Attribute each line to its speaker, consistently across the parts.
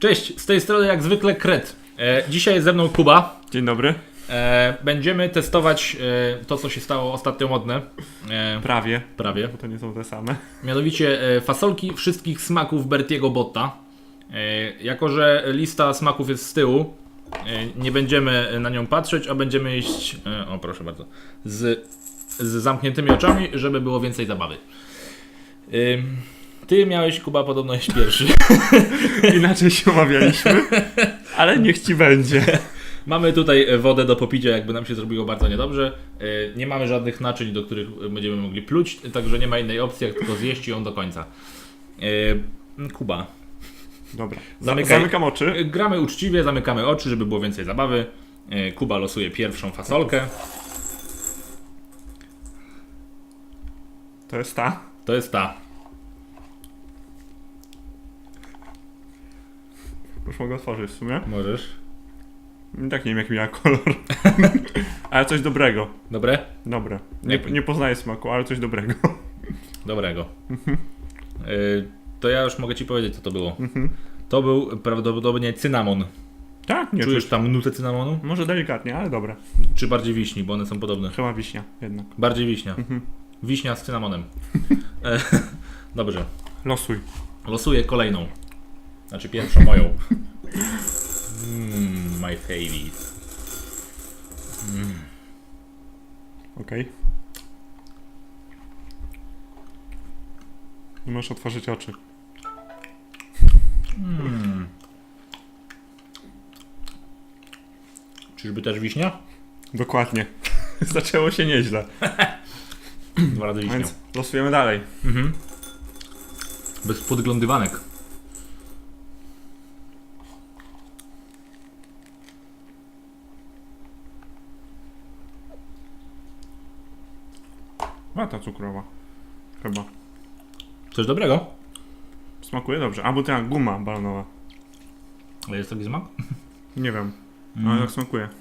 Speaker 1: Cześć, z tej strony jak zwykle Kret. E, dzisiaj jest ze mną Kuba.
Speaker 2: Dzień dobry.
Speaker 1: E, będziemy testować e, to, co się stało ostatnio modne. E,
Speaker 2: Prawie,
Speaker 1: prawie.
Speaker 2: bo to nie są te same.
Speaker 1: Mianowicie e, fasolki wszystkich smaków Bertiego Botta. E, jako, że lista smaków jest z tyłu, e, nie będziemy na nią patrzeć, a będziemy iść, e, o proszę bardzo, z, z zamkniętymi oczami, żeby było więcej zabawy. Ym, Ty miałeś, Kuba, podobno iść pierwszy.
Speaker 2: Inaczej się umawialiśmy, ale niech ci będzie.
Speaker 1: Mamy tutaj e, wodę do popicia, jakby nam się zrobiło bardzo niedobrze. E, Nie mamy żadnych naczyń, do których będziemy mogli pluć, także nie ma innej opcji, jak tylko zjeść ją do końca. E, Kuba.
Speaker 2: Dobra,
Speaker 1: Zamykaj.
Speaker 2: zamykam oczy.
Speaker 1: Gramy uczciwie, zamykamy oczy, żeby było więcej zabawy. Kuba losuje pierwszą fasolkę.
Speaker 2: To jest ta.
Speaker 1: To jest ta.
Speaker 2: Już mogę otworzyć w sumie.
Speaker 1: Możesz.
Speaker 2: I tak nie wiem jaki miała kolor. ale coś dobrego.
Speaker 1: Dobre?
Speaker 2: Dobre. Nie,
Speaker 1: Jak-
Speaker 2: nie poznaję smaku, ale coś dobrego.
Speaker 1: Dobrego. E, To ja już mogę Ci powiedzieć, co to było.
Speaker 2: Mhm.
Speaker 1: To był prawdopodobnie cynamon.
Speaker 2: Tak? Nie
Speaker 1: Czujesz
Speaker 2: czuć.
Speaker 1: tam nutę cynamonu?
Speaker 2: Może delikatnie, ale dobre.
Speaker 1: Czy bardziej wiśni, bo one są podobne?
Speaker 2: Chyba wiśnia jednak.
Speaker 1: Bardziej wiśnia.
Speaker 2: Mhm.
Speaker 1: Wiśnia z cynamonem. E, Dobrze.
Speaker 2: Losuj.
Speaker 1: Losuję kolejną. Znaczy pierwszą moją. Mm, my favorite.
Speaker 2: Okej. Nie możesz otworzyć oczy.
Speaker 1: Mm. Czyżby też wiśnia?
Speaker 2: Dokładnie. Zaczęło się nieźle.
Speaker 1: Dwa razy wiśnia.
Speaker 2: Więc losujemy dalej.
Speaker 1: Mhm. Bez podglądywanek.
Speaker 2: Wata cukrowa. Chyba.
Speaker 1: Coś dobrego?
Speaker 2: Smakuje dobrze. A, bo ta guma balonowa.
Speaker 1: Ale jest taki smak?
Speaker 2: Nie wiem,
Speaker 1: Mm.
Speaker 2: ale jak smakuje.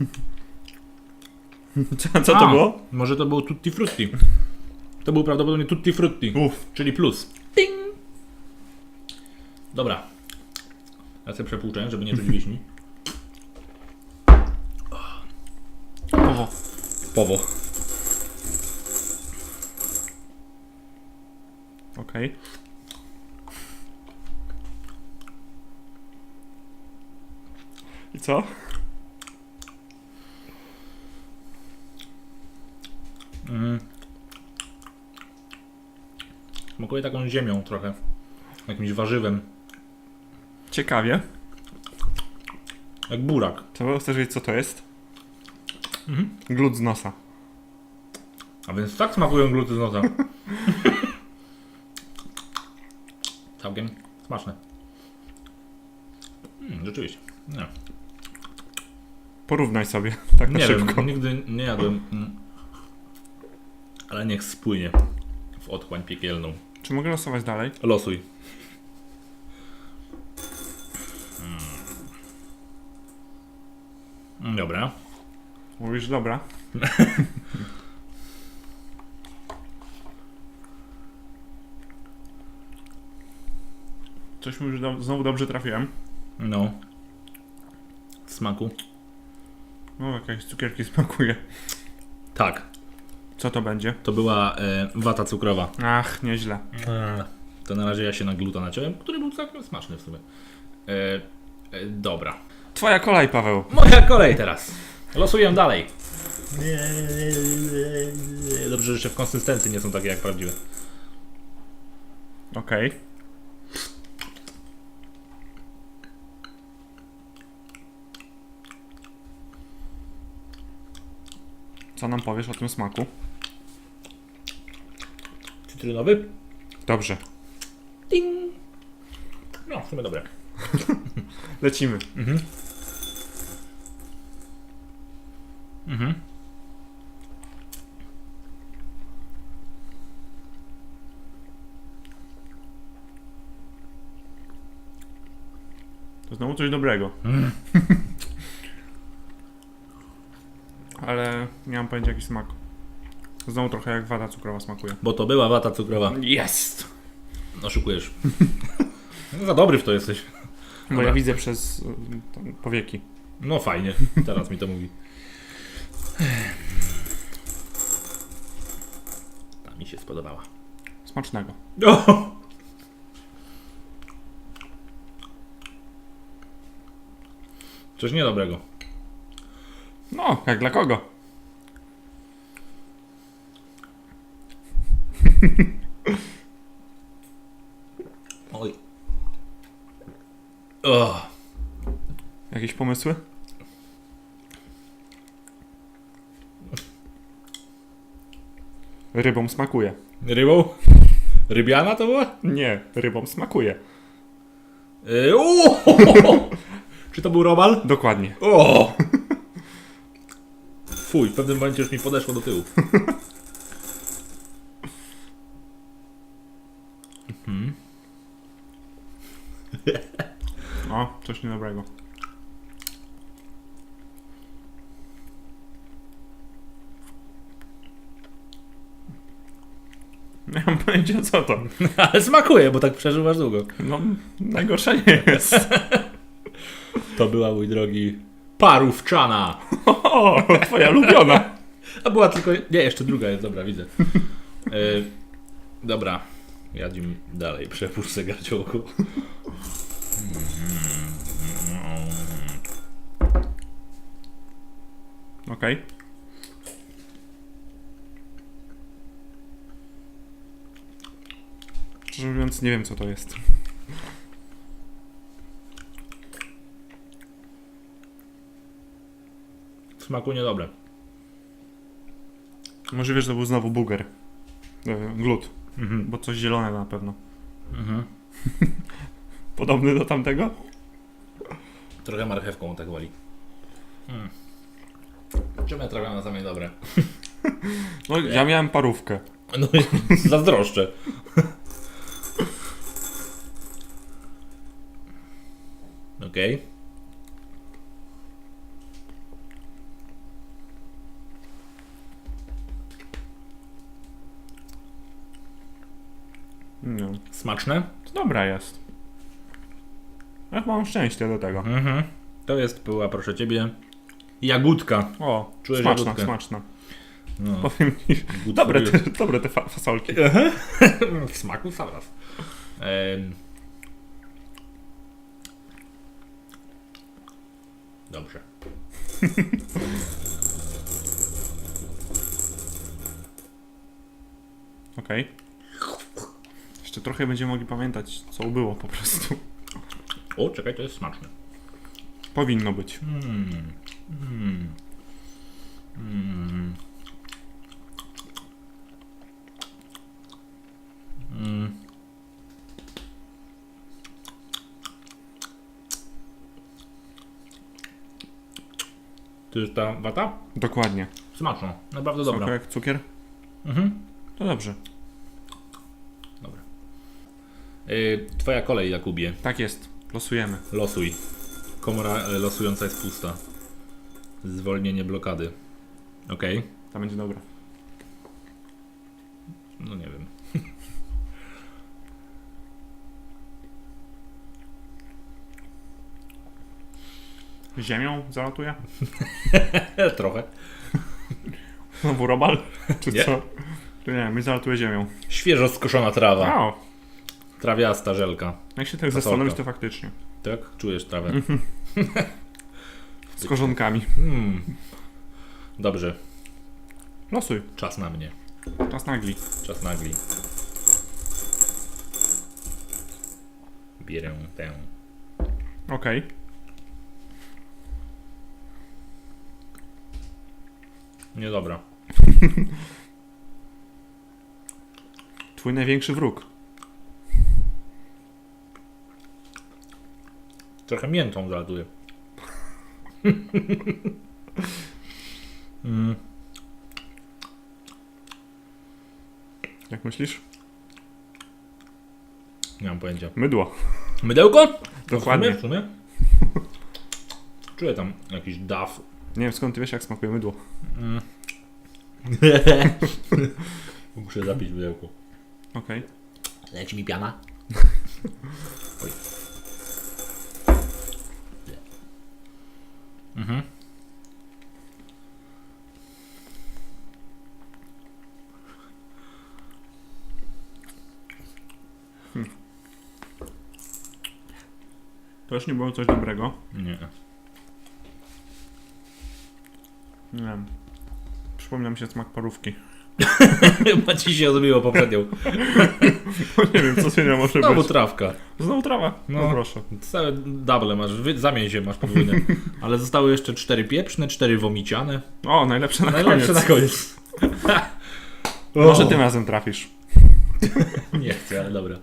Speaker 2: co co to
Speaker 1: A,
Speaker 2: było?
Speaker 1: Może to było Tutti Frutti. To był prawdopodobnie Tutti Frutti,
Speaker 2: Uff.
Speaker 1: czyli plus. Ding! Dobra. Ja sobie przepłuczę, żeby nie czuć wiśni.
Speaker 2: Oho.
Speaker 1: Powo.
Speaker 2: Okej. I co?
Speaker 1: Mm. Smakuje taką ziemią trochę. Jakimś warzywem.
Speaker 2: Ciekawie.
Speaker 1: Jak burak.
Speaker 2: Co, chcesz wiedzieć co to jest?
Speaker 1: Mhm.
Speaker 2: Glut z nosa.
Speaker 1: A więc tak smakują gluty z nosa. Całkiem smaczne. Mm, rzeczywiście. Nie,
Speaker 2: Porównaj sobie, tak na
Speaker 1: nie
Speaker 2: szybko.
Speaker 1: wiem, nigdy nie jadłem. Mm. Ale niech spłynie w otchłań piekielną.
Speaker 2: Czy mogę losować dalej?
Speaker 1: Losuj. Mm. Dobra.
Speaker 2: Mówisz, dobra. Coś mi już do, znowu dobrze trafiłem.
Speaker 1: No. W smaku.
Speaker 2: No, jakieś cukierki smakuje.
Speaker 1: Tak.
Speaker 2: Co to będzie?
Speaker 1: To była e, wata cukrowa.
Speaker 2: Ach, nieźle.
Speaker 1: To na razie ja się na gluta naciąłem, który był całkiem smaczny w sumie. E, e, dobra.
Speaker 2: Twoja kolej, Paweł.
Speaker 1: Moja kolej teraz. Losuję dalej. Dobrze, że jeszcze w konsystencji nie są takie jak prawdziwe.
Speaker 2: Okej. Co nam powiesz o tym smaku?
Speaker 1: Cytrynowy?
Speaker 2: Dobrze.
Speaker 1: Ding. No, w sumie dobre.
Speaker 2: Lecimy.
Speaker 1: Mhm. Mhm.
Speaker 2: To znowu coś dobrego.
Speaker 1: Mm.
Speaker 2: Ale nie mam pojęcia jaki smak. Znowu trochę jak wada cukrowa smakuje.
Speaker 1: Bo to była wata cukrowa.
Speaker 2: Jest!
Speaker 1: Oszukujesz. No za dobry w to jesteś.
Speaker 2: Bo ja widzę przez y, tam, powieki.
Speaker 1: No fajnie, teraz mi to mówi. Ta mi się spodobała.
Speaker 2: Smacznego.
Speaker 1: O! Coś niedobrego.
Speaker 2: No, jak dla kogo?
Speaker 1: Oj. O.
Speaker 2: Jakieś pomysły? Rybom smakuje.
Speaker 1: Rybą? Rybiana to była?
Speaker 2: Nie, rybom smakuje.
Speaker 1: Yy! Czy to był robal?
Speaker 2: Dokładnie.
Speaker 1: O! Fuj, w pewnym momencie już mi podeszło do tyłu. Mhm.
Speaker 2: O, coś niedobrego. Nie mam pojęcia co to.
Speaker 1: Ale smakuje, bo tak przeżywasz długo.
Speaker 2: No, najgorsze nie jest.
Speaker 1: To była, mój drogi, parówczana.
Speaker 2: O, twoja ulubiona.
Speaker 1: A była tylko... Nie, jeszcze druga jest, dobra, widzę. Yy, dobra, jadzimy dalej, przepuszczę garciołku.
Speaker 2: Okej. Szczerze mówiąc, nie wiem co to jest.
Speaker 1: Smaku niedobre.
Speaker 2: Może wiesz, że to był znowu buger. E, Glut,
Speaker 1: Mhm.
Speaker 2: bo coś zielonego na pewno.
Speaker 1: Mhm.
Speaker 2: Podobny do tamtego?
Speaker 1: Trochę marchewką tak woli. Hmm. Czemu ja trafiam na same dobre?
Speaker 2: No, ja miałem parówkę.
Speaker 1: No zazdroszczę. Smaczne?
Speaker 2: to dobra jest. Jak mam szczęście do tego.
Speaker 1: Mhm. To jest była, proszę ciebie, jagódka.
Speaker 2: O,
Speaker 1: Czujesz
Speaker 2: smaczna,
Speaker 1: jagódkę?
Speaker 2: smaczna.
Speaker 1: No,
Speaker 2: Powiem ci, dobre te, dobre te fa fasolki.
Speaker 1: w smaku zaraz. Em. Dobrze.
Speaker 2: Okej. Jeszcze trochę będziemy mogli pamiętać, co było po prostu.
Speaker 1: O, czekaj, to jest smaczne.
Speaker 2: Powinno być.
Speaker 1: Mm. Mm. Mm. Mm. To jest ta wata?
Speaker 2: Dokładnie.
Speaker 1: Smaczna, naprawdę
Speaker 2: Smaku
Speaker 1: dobra.
Speaker 2: jak cukier?
Speaker 1: Mhm.
Speaker 2: To dobrze.
Speaker 1: Y, twoja kolej, Jakubie.
Speaker 2: Tak jest. Losujemy.
Speaker 1: Losuj. Komora y, losująca jest pusta. Zwolnienie blokady. Okej.
Speaker 2: To będzie dobre.
Speaker 1: No nie wiem.
Speaker 2: Ziemią zalatuje?
Speaker 1: Trochę.
Speaker 2: Znowu robal? Czy
Speaker 1: Nie.
Speaker 2: co? To nie, mi zalatuje ziemią.
Speaker 1: Świeżo skoszona trawa.
Speaker 2: O,
Speaker 1: Trawiasta żelka.
Speaker 2: jak się tak
Speaker 1: Fasolka.
Speaker 2: zastanowić, to faktycznie.
Speaker 1: Tak? Czujesz trawę.
Speaker 2: Z korzonkami.
Speaker 1: Hmm. Dobrze.
Speaker 2: Losuj.
Speaker 1: Czas na mnie.
Speaker 2: Czas nagli.
Speaker 1: Czas nagli. Bierę tę.
Speaker 2: Okej.
Speaker 1: Niedobra.
Speaker 2: Twój największy wróg.
Speaker 1: Trochę miętą zalatuje. mm.
Speaker 2: Jak myślisz?
Speaker 1: Nie mam pojęcia.
Speaker 2: Mydło.
Speaker 1: Mydełko?
Speaker 2: Dokładnie.
Speaker 1: W sumie? Czuję tam jakiś daw.
Speaker 2: Nie wiem skąd ty wiesz jak smakuje mydło.
Speaker 1: Mm. Muszę zapić mydełko.
Speaker 2: Okej.
Speaker 1: Leci mi piana. Oj. Mhm.
Speaker 2: To już nie było coś dobrego.
Speaker 1: Nie.
Speaker 2: Nie wiem. Przypomniał mi się smak parówki.
Speaker 1: Chyba ci się odbiło poprzednią.
Speaker 2: nie wiem, co się nie może
Speaker 1: Znowu
Speaker 2: być.
Speaker 1: trawka.
Speaker 2: Znowu trawa. No,
Speaker 1: No.
Speaker 2: proszę.
Speaker 1: Całe double masz, wy- zamień się masz podwójne. Ale zostały jeszcze cztery pieprzne, cztery womiciane.
Speaker 2: O, najlepsze na
Speaker 1: Najlepsze
Speaker 2: koniec.
Speaker 1: na koniec.
Speaker 2: Może tym razem trafisz.
Speaker 1: Nie chcę, ale dobra.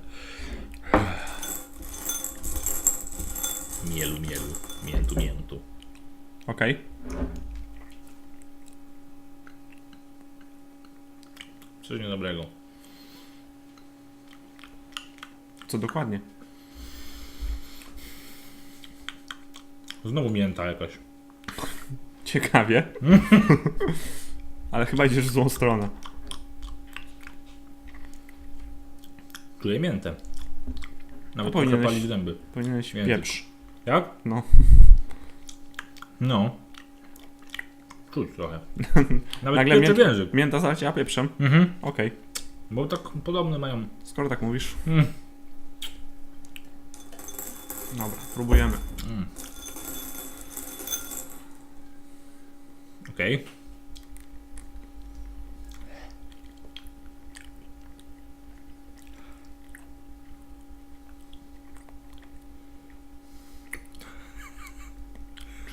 Speaker 1: Mielu, mielu. Miętu, miętu.
Speaker 2: Okej.
Speaker 1: Coś niedobrego.
Speaker 2: Co dokładnie?
Speaker 1: Znowu mięta jakaś.
Speaker 2: Ciekawie. Ale chyba idziesz w złą stronę.
Speaker 1: Czuję miętę. Nawet
Speaker 2: No powinieneś-
Speaker 1: palić zęby.
Speaker 2: Powinieneś
Speaker 1: Więcej.
Speaker 2: pieprz.
Speaker 1: Jak?
Speaker 2: No.
Speaker 1: No. Czuć trochę. Nawet
Speaker 2: Nagle mięta,
Speaker 1: wężyk.
Speaker 2: mięta zaleciała pieprzem.
Speaker 1: Mhm.
Speaker 2: Okej.
Speaker 1: Bo tak podobne mają.
Speaker 2: Skoro tak mówisz.
Speaker 1: Mm.
Speaker 2: Dobra, próbujemy.
Speaker 1: Mm. Okej.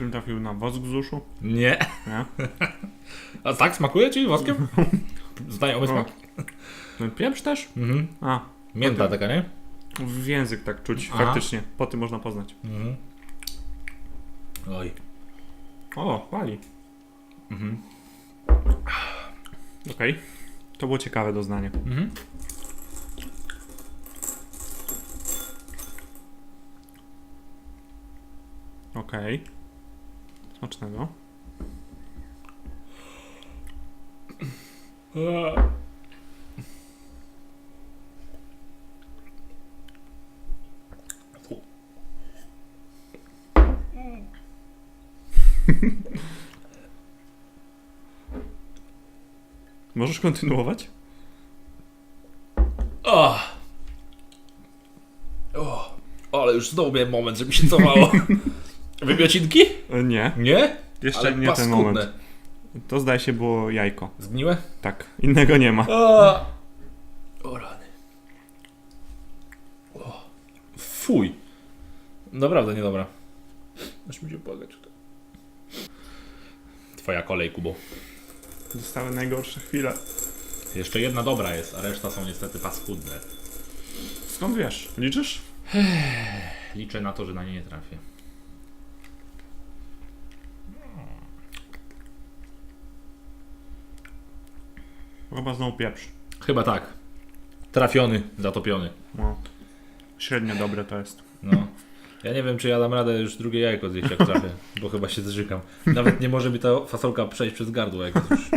Speaker 2: Czym trafił na wosk z uszu?
Speaker 1: Nie.
Speaker 2: Nie?
Speaker 1: A tak smakuje ci woskiem? Znajomy smak?
Speaker 2: No, pieprz też?
Speaker 1: Mhm.
Speaker 2: A,
Speaker 1: Mięta taka, nie?
Speaker 2: w język tak czuć,
Speaker 1: Aha.
Speaker 2: faktycznie. Po tym można poznać.
Speaker 1: Mhm. Oj.
Speaker 2: O, pali.
Speaker 1: Mhm.
Speaker 2: Okej. To było ciekawe doznanie.
Speaker 1: Mhm.
Speaker 2: Okej. Smacznego. Możesz kontynuować?
Speaker 1: O! O! Ale już znowu miałem moment, że mi się cofało. Wymiocinki?
Speaker 2: E, Nie.
Speaker 1: Nie?
Speaker 2: Jeszcze
Speaker 1: Ale
Speaker 2: nie ten
Speaker 1: paskudne.
Speaker 2: moment. To zdaje się było jajko.
Speaker 1: Zgniłe?
Speaker 2: Tak. Innego nie ma.
Speaker 1: O, o rany. O. Fuj. Naprawdę niedobra. Aż mi się płakać. Twoja kolej, Kubo.
Speaker 2: Zostały najgorsze chwile.
Speaker 1: Jeszcze jedna dobra jest, a reszta są niestety paskudne.
Speaker 2: Skąd wiesz? Liczysz?
Speaker 1: Liczę na to, że na nie nie trafię.
Speaker 2: Chyba znowu pieprz.
Speaker 1: Chyba tak. Trafiony, zatopiony.
Speaker 2: No. Średnio dobre to jest.
Speaker 1: No. Ja nie wiem, czy ja dam radę już drugie jajko zjeść jak trafię, bo chyba się zrzykam. Nawet nie może mi ta fasolka przejść przez gardło, jak jest już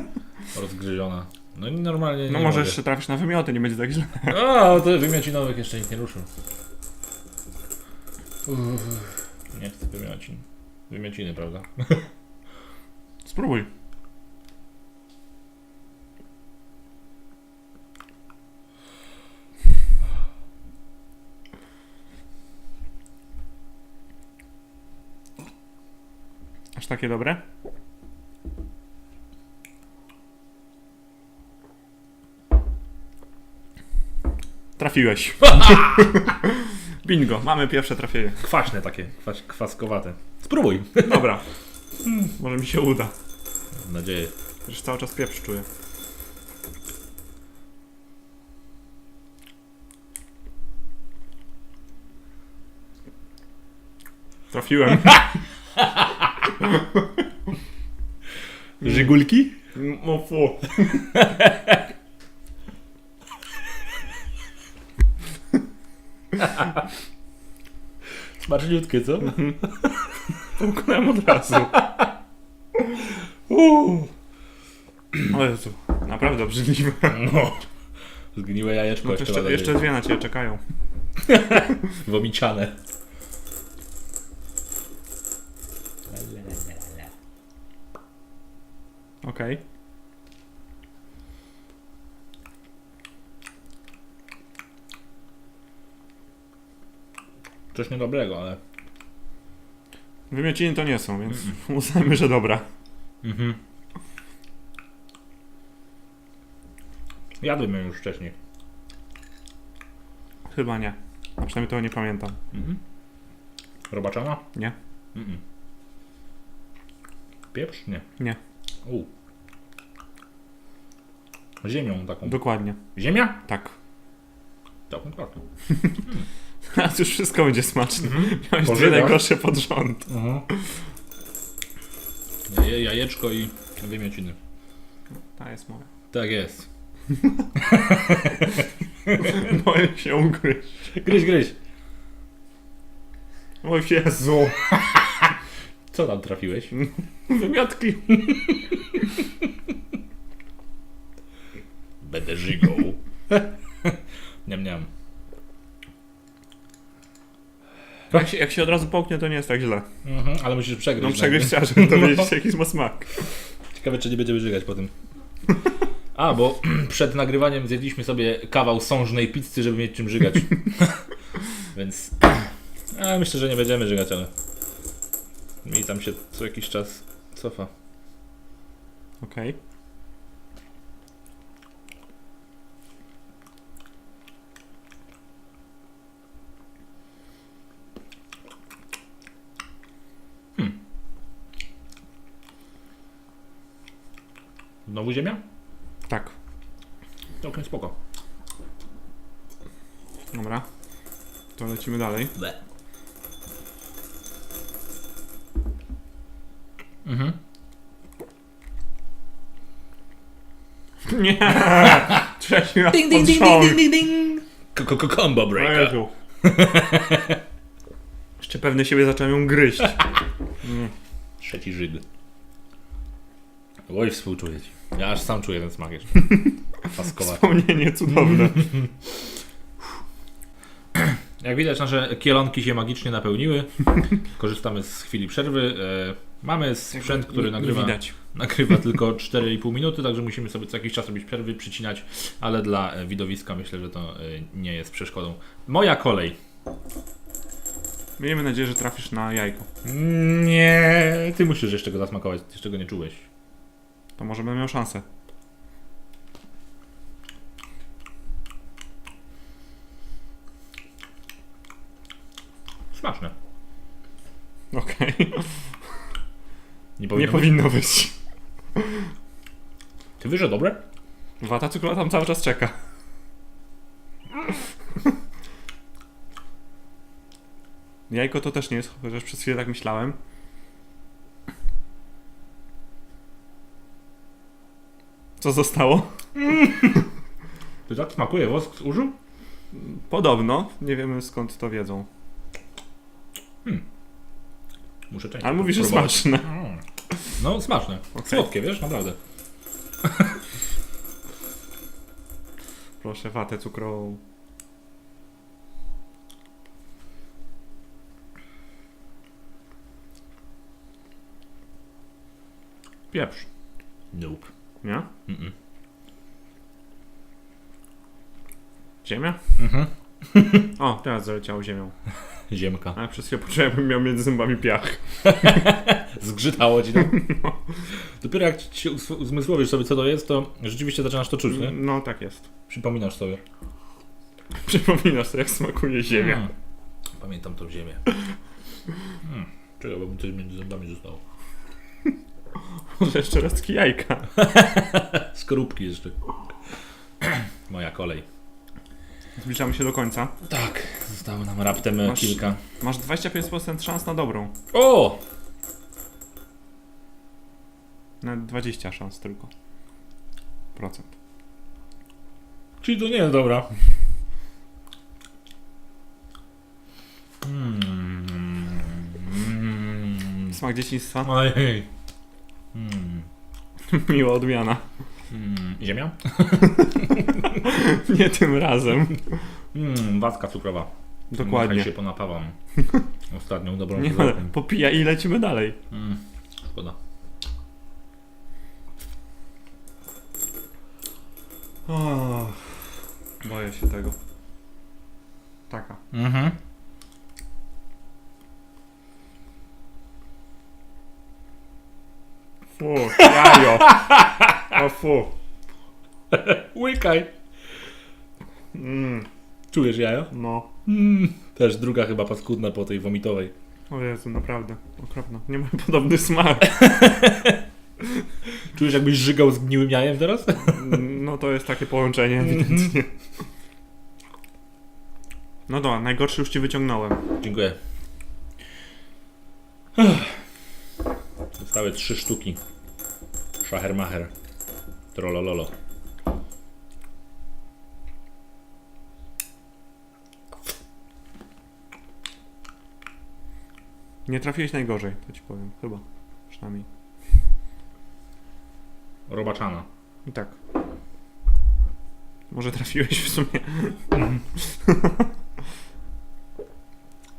Speaker 1: rozgryziona. No i normalnie nie
Speaker 2: No może
Speaker 1: mogę.
Speaker 2: jeszcze trafisz na wymioty, nie będzie tak źle.
Speaker 1: A, to wymiocinowych jeszcze nikt nie ruszył. Uff, nie chcę wymiocin. Wymiociny, prawda?
Speaker 2: Spróbuj. Aż takie dobre? Trafiłeś. Bingo, mamy pierwsze trafienie.
Speaker 1: Kwaśne takie, kwas, kwaskowate. Spróbuj.
Speaker 2: Dobra. Może mi się uda.
Speaker 1: Mam nadzieję.
Speaker 2: Już cały czas pieprz czuję. Trafiłem.
Speaker 1: Żygulki?
Speaker 2: No fu.
Speaker 1: Smaczniutkie, co?
Speaker 2: Połknąłem od razu. Uuu. O Jezu, naprawdę obrzydliwe.
Speaker 1: No. Zgniłe jajeczko
Speaker 2: No to
Speaker 1: jeszcze,
Speaker 2: jeszcze, dwie na Ciebie czekają.
Speaker 1: Womiciane.
Speaker 2: Okej.
Speaker 1: Coś niedobrego, ale...
Speaker 2: Wymiociny to nie są, więc uznajmy, że dobra.
Speaker 1: Mhm. Jadłem ją już wcześniej.
Speaker 2: Chyba nie. A przynajmniej tego nie pamiętam.
Speaker 1: Mhm. Robaczana?
Speaker 2: Nie.
Speaker 1: Mhm. Pieprz? Nie.
Speaker 2: Nie.
Speaker 1: U. Ziemią taką.
Speaker 2: Dokładnie.
Speaker 1: Ziemia?
Speaker 2: Tak.
Speaker 1: Taką taką.
Speaker 2: Teraz już wszystko będzie smaczne. Miałeś dwie
Speaker 1: Pożyga?
Speaker 2: najgorsze pod rząd.
Speaker 1: Mhm. Jaje, jajeczko i wymiociny.
Speaker 2: Ta jest moja.
Speaker 1: Tak jest.
Speaker 2: Boję się ugryźć.
Speaker 1: Gryź, gryź.
Speaker 2: O Jezu.
Speaker 1: Co tam trafiłeś?
Speaker 2: Wymiotki.
Speaker 1: Będę żygał. niam, niam.
Speaker 2: Jak się, jak się od razu połknie, to nie jest tak źle.
Speaker 1: Mhm, ale musisz przegryźć.
Speaker 2: No przegryźć trzeba, żeby dowiedzieć się, jaki ma smak.
Speaker 1: Ciekawe, czy nie będziemy żygać po tym. A, bo przed nagrywaniem zjedliśmy sobie kawał sążnej pizzy, żeby mieć czym żygać. Więc a, myślę, że nie będziemy żygać, ale mi tam się co jakiś czas cofa.
Speaker 2: Okej.
Speaker 1: Znowu ziemia?
Speaker 2: Tak.
Speaker 1: Całkiem spoko.
Speaker 2: Dobra. To lecimy dalej.
Speaker 1: Ble. Mhm.
Speaker 2: Nie! Trzeci raz pod rząd.
Speaker 1: ding, ding. Combo breaker.
Speaker 2: Jezu. Jeszcze pewny siebie zacząłem ją gryźć. Mm.
Speaker 1: Trzeci Żyd. Oj, współczuję ci. Ja aż sam czuję ten smak jeszcze. Paskowa.
Speaker 2: Wspomnienie cudowne.
Speaker 1: Jak widać, nasze kielonki się magicznie napełniły. Korzystamy z chwili przerwy. E, Mamy sprzęt, który
Speaker 2: Nie-
Speaker 1: nagrywa,
Speaker 2: widać.
Speaker 1: nagrywa tylko 4,5 minuty, także musimy sobie co jakiś czas robić przerwy, przycinać, ale dla e, widowiska myślę, że to e, nie jest przeszkodą. Moja kolej.
Speaker 2: Miejmy nadzieję, że trafisz na jajko.
Speaker 1: Nie, ty musisz jeszcze go zasmakować, ty jeszcze go nie czułeś.
Speaker 2: To może będę miał szansę.
Speaker 1: Smaczne.
Speaker 2: Okej.
Speaker 1: Nie
Speaker 2: Nie
Speaker 1: powinno być?
Speaker 2: powinno być.
Speaker 1: Ty wiesz, że dobre?
Speaker 2: Wata cukrowa tam cały czas czeka. Jajko to też nie jest, chociaż przez chwilę tak myślałem. Co zostało?
Speaker 1: Ty tak smakuje wosk z urzu?
Speaker 2: Podobno. Nie wiemy skąd to wiedzą.
Speaker 1: Muszę częściej
Speaker 2: Ale mówisz, że smaczne.
Speaker 1: Mm. No, smaczne. Słodkie, wiesz, naprawdę.
Speaker 2: Proszę, watę cukrową. Pieprz,
Speaker 1: Nope.
Speaker 2: Nie?
Speaker 1: Mm-mm.
Speaker 2: Ziemia?
Speaker 1: Mhm.
Speaker 2: O, teraz zaleciało ziemią.
Speaker 1: Ziemka.
Speaker 2: A przez chwilę poczułem, jakbym miał między zębami piach.
Speaker 1: Zgrzytało ci tam. Dopiero jak ci uzmysłowisz sobie, co to jest, to rzeczywiście zaczynasz to czuć, nie?
Speaker 2: No, tak jest.
Speaker 1: Przypominasz sobie.
Speaker 2: Przypominasz sobie, jak smakuje ziemia.
Speaker 1: Mm. Pamiętam tą ziemię. Mm. Czekaj, bo mi coś między zębami zostało.
Speaker 2: Może jeszcze resztki jajka.
Speaker 1: Skorupki jeszcze. Moja kolej.
Speaker 2: Zbliżamy się do końca.
Speaker 1: Tak, zostało nam raptem e,
Speaker 2: Masz-
Speaker 1: kilka.
Speaker 2: Masz 25% szans na dobrą.
Speaker 1: O!
Speaker 2: Nawet 20 szans tylko. Procent.
Speaker 1: Czyli to nie jest dobra. Mm. Mm.
Speaker 2: Smak dzieciństwa.
Speaker 1: Ojej.
Speaker 2: Miła odmiana.
Speaker 1: Hmm, ziemia?
Speaker 2: Nie tym razem.
Speaker 1: Mm, cukrowa.
Speaker 2: Dokładnie.
Speaker 1: Ja się ponapawam. Ostatnią dobrą
Speaker 2: Nie, ale popija i lecimy dalej.
Speaker 1: Mm, szkoda.
Speaker 2: Oh, boję się tego. Fu, jajo. O fu.
Speaker 1: Łykaj.
Speaker 2: Mm,
Speaker 1: Czujesz jajo?
Speaker 2: no.
Speaker 1: Mm. Też druga chyba paskudna po tej vomitowej.
Speaker 2: O Jezu, naprawdę. Okropno. Nie ma podobny smak.
Speaker 1: Czujesz jakbyś żygał z gniłym jajem teraz?
Speaker 2: No to jest takie połączenie ewidentnie. No dobra, najgorszy już ci wyciągnąłem.
Speaker 1: Dziękuję. Zostały trzy sztuki. Schachermacher. Trollololo.
Speaker 2: Nie trafiłeś najgorzej, to ci powiem. Chyba. Przynajmniej.
Speaker 1: Robaczana.
Speaker 2: I tak. Może trafiłeś w sumie.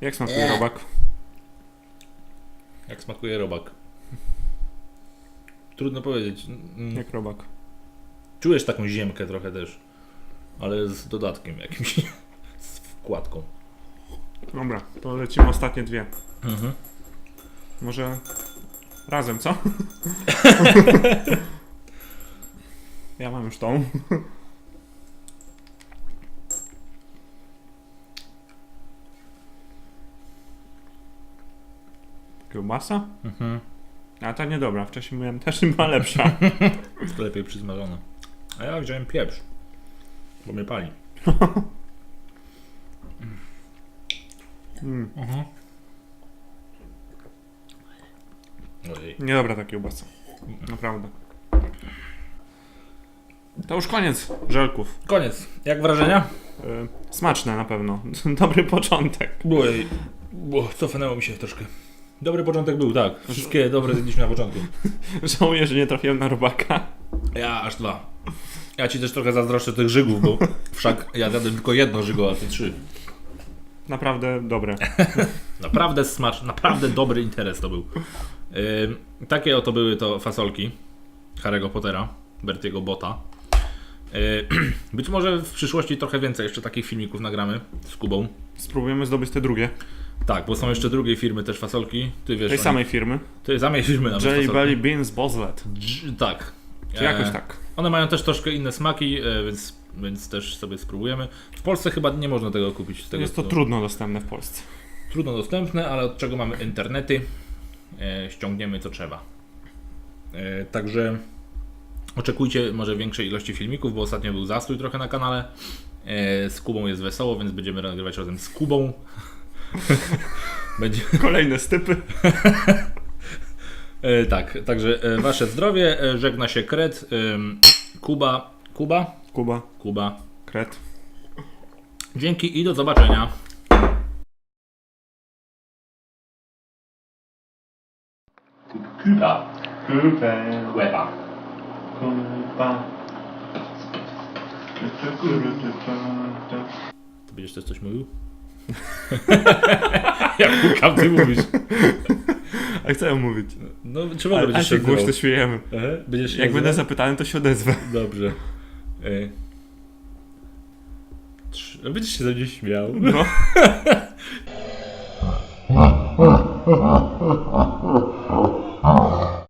Speaker 2: Jak smakuje robak?
Speaker 1: Jak smakuje robak? Trudno powiedzieć. Mm,
Speaker 2: Jak robak?
Speaker 1: Czujesz taką ziemkę trochę też. Ale z dodatkiem jakimś. Z wkładką.
Speaker 2: Dobra, to lecimy ostatnie dwie.
Speaker 1: Mhm.
Speaker 2: Może razem, co? ja mam już tą. Kiełbasa?
Speaker 1: Mhm.
Speaker 2: A ta niedobra, wcześniej miałem też była lepsza.
Speaker 1: To lepiej przysmażone. A ja wziąłem pieprz. Bo mnie pali.
Speaker 2: Mm,
Speaker 1: Mhm. Ojej.
Speaker 2: niedobra ta kiełbasa. Naprawdę. To już koniec żelków.
Speaker 1: Koniec. Jak wrażenia?
Speaker 2: Y, smaczne na pewno. Dobry początek.
Speaker 1: Ojej. Bo cofnęło mi się troszkę. Dobry początek był, tak. Wszystkie dobre zjedliśmy na początku.
Speaker 2: Żałuję, że nie trafiłem na robaka.
Speaker 1: Ja aż dwa. Ja ci też trochę zazdroszczę tych żygów, bo wszak ja zjadłem tylko jedno żygo, a ty trzy.
Speaker 2: Naprawdę dobre.
Speaker 1: Naprawdę smaczny, naprawdę dobry interes to był. Ym, takie oto były to fasolki Harry'ego Pottera, Bertiego Bota. Yy, być może w przyszłości trochę więcej jeszcze takich filmików nagramy z Kubą.
Speaker 2: Spróbujemy zdobyć te drugie.
Speaker 1: Tak, bo są jeszcze drugiej firmy też fasolki. Ty wiesz,
Speaker 2: Tej
Speaker 1: o
Speaker 2: samej firmy.
Speaker 1: Tej samej firmy nawet
Speaker 2: Jelly. Belly Beans Bozlet.
Speaker 1: Tak.
Speaker 2: Czy jakoś
Speaker 1: E,
Speaker 2: tak.
Speaker 1: One mają też troszkę inne smaki, e, więc, więc też sobie spróbujemy. W Polsce chyba nie można tego kupić. Tego,
Speaker 2: Jest to
Speaker 1: co-
Speaker 2: trudno dostępne w Polsce.
Speaker 1: trudno dostępne, ale od czego mamy internety, e, ściągniemy co trzeba. E, także oczekujcie może większej ilości filmików, bo ostatnio był zastój trochę na kanale. E, z Kubą jest wesoło, więc będziemy nagrywać razem z Kubą. Będzie,
Speaker 2: Kolejne stypy.
Speaker 1: e, tak, także e, wasze zdrowie. E, żegna się Kret. Kuba. Kuba?
Speaker 2: Kuba,
Speaker 1: Kuba.
Speaker 2: Kret.
Speaker 1: Dzięki i do zobaczenia. Kuba.
Speaker 2: Kuba.
Speaker 1: Łeba.
Speaker 2: Kuba.
Speaker 1: Ty będziesz też coś mówił? Jak Łukaw, ty mówisz.
Speaker 2: A chcę mówić.
Speaker 1: No, czemu
Speaker 2: A, a
Speaker 1: będziesz
Speaker 2: się
Speaker 1: odzywał?
Speaker 2: głośno śmiejemy.
Speaker 1: Się
Speaker 2: Jak będę zapytany, to się odezwę.
Speaker 1: Dobrze. E... Trz- Będziesz się ze mnie śmiał.
Speaker 2: No.